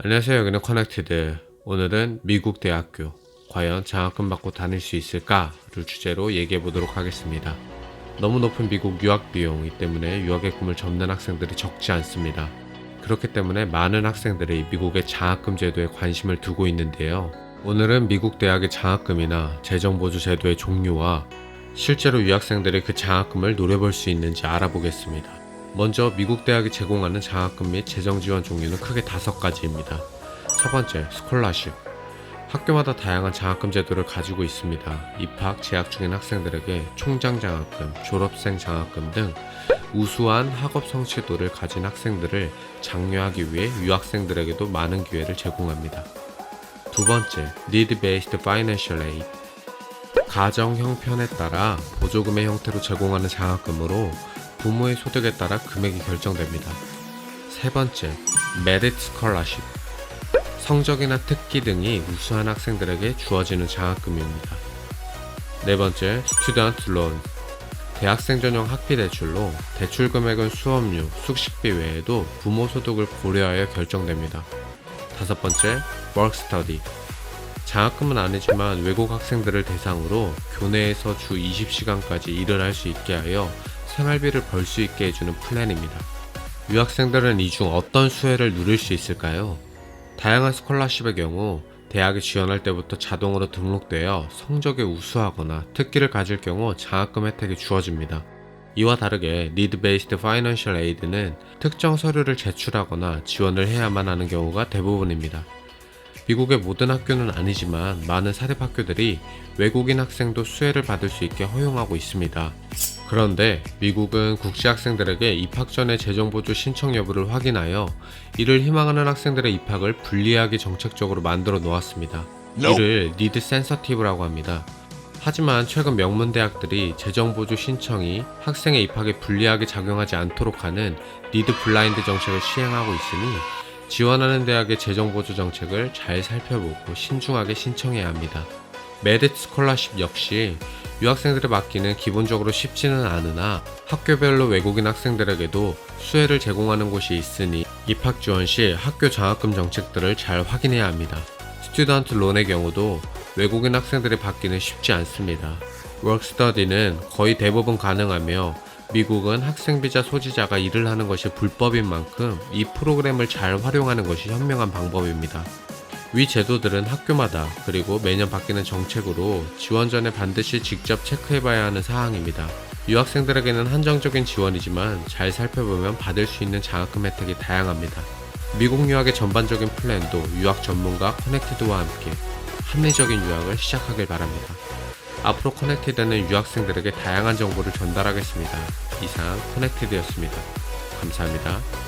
안녕하세요. 여기는 커넥티드. 오늘은 미국 대학교. 과연 장학금 받고 다닐 수 있을까를 주제로 얘기해 보도록 하겠습니다. 너무 높은 미국 유학 비용이 때문에 유학의 꿈을 접는 학생들이 적지 않습니다. 그렇기 때문에 많은 학생들이 미국의 장학금 제도에 관심을 두고 있는데요. 오늘은 미국 대학의 장학금이나 재정보조 제도의 종류와 실제로 유학생들이 그 장학금을 노려볼 수 있는지 알아보겠습니다. 먼저 미국 대학이 제공하는 장학금 및 재정 지원 종류는 크게 다섯 가지입니다. 첫 번째, 스콜라십. 학교마다 다양한 장학금 제도를 가지고 있습니다. 입학, 재학 중인 학생들에게 총장 장학금, 졸업생 장학금 등 우수한 학업 성취도를 가진 학생들을 장려하기 위해 유학생들에게도 많은 기회를 제공합니다. 두 번째, Need Based Financial Aid. 가정 형편에 따라 보조금의 형태로 제공하는 장학금으로 부모의 소득에 따라 금액이 결정됩니다. 세 번째, Merit Scholarship. 성적이나 특기 등이 우수한 학생들에게 주어지는 장학금입니다. 네 번째, Student Loan. 대학생 전용 학비 대출로 대출 금액은 수업료, 숙식비 외에도 부모 소득을 고려하여 결정됩니다. 다섯 번째, Work Study. 장학금은 아니지만 외국 학생들을 대상으로 교내에서 주 20시간까지 일을 할 수 있게 하여 생활비를 벌 수 있게 해주는 플랜입니다. 유학생들은 이 중 어떤 수혜를 누릴 수 있을까요? 다양한 스콜라십의 경우 대학에 지원할 때부터 자동으로 등록되어 성적에 우수하거나 특기를 가질 경우 장학금 혜택이 주어집니다. 이와 다르게 Need Based Financial Aid는 특정 서류를 제출하거나 지원을 해야만 하는 경우가 대부분입니다. 미국의 모든 학교는 아니지만 많은 사립 학교들이 외국인 학생도 수혜를 받을 수 있게 허용하고 있습니다. 그런데 미국은 국제 학생들에게 입학 전에 재정보조 신청 여부를 확인하여 이를 희망하는 학생들의 입학을 불리하게 정책적으로 만들어 놓았습니다. 이를 니드 센서티브라고 합니다. 하지만 최근 명문 대학들이 재정보조 신청이 학생의 입학에 불리하게 작용하지 않도록 하는 니드 블라인드 정책을 시행하고 있으니 지원하는 대학의 재정보조 정책을 잘 살펴보고 신중하게 신청해야 합니다. 메리트 스콜라십 역시 유학생들을 맡기는 기본적으로 쉽지는 않으나 학교별로 외국인 학생들에게도 수혜를 제공하는 곳이 있으니 입학 지원 시 학교 장학금 정책들을 잘 확인해야 합니다. 스튜던트 론의 경우도 외국인 학생들이 받기는 쉽지 않습니다. 워크스터디는 거의 대부분 가능하며 미국은 학생 비자 소지자가 일을 하는 것이 불법인 만큼 이 프로그램을 잘 활용하는 것이 현명한 방법입니다. 위 제도들은 학교마다 그리고 매년 바뀌는 정책으로 지원 전에 반드시 직접 체크해봐야 하는 사항입니다. 유학생들에게는 한정적인 지원이지만 잘 살펴보면 받을 수 있는 장학금 혜택이 다양합니다. 미국 유학의 전반적인 플랜도 유학 전문가 커넥티드와 함께 합리적인 유학을 시작하길 바랍니다. 앞으로 커넥티드는 유학생들에게 다양한 정보를 전달하겠습니다. 이상 커넥티드였습니다. 감사합니다.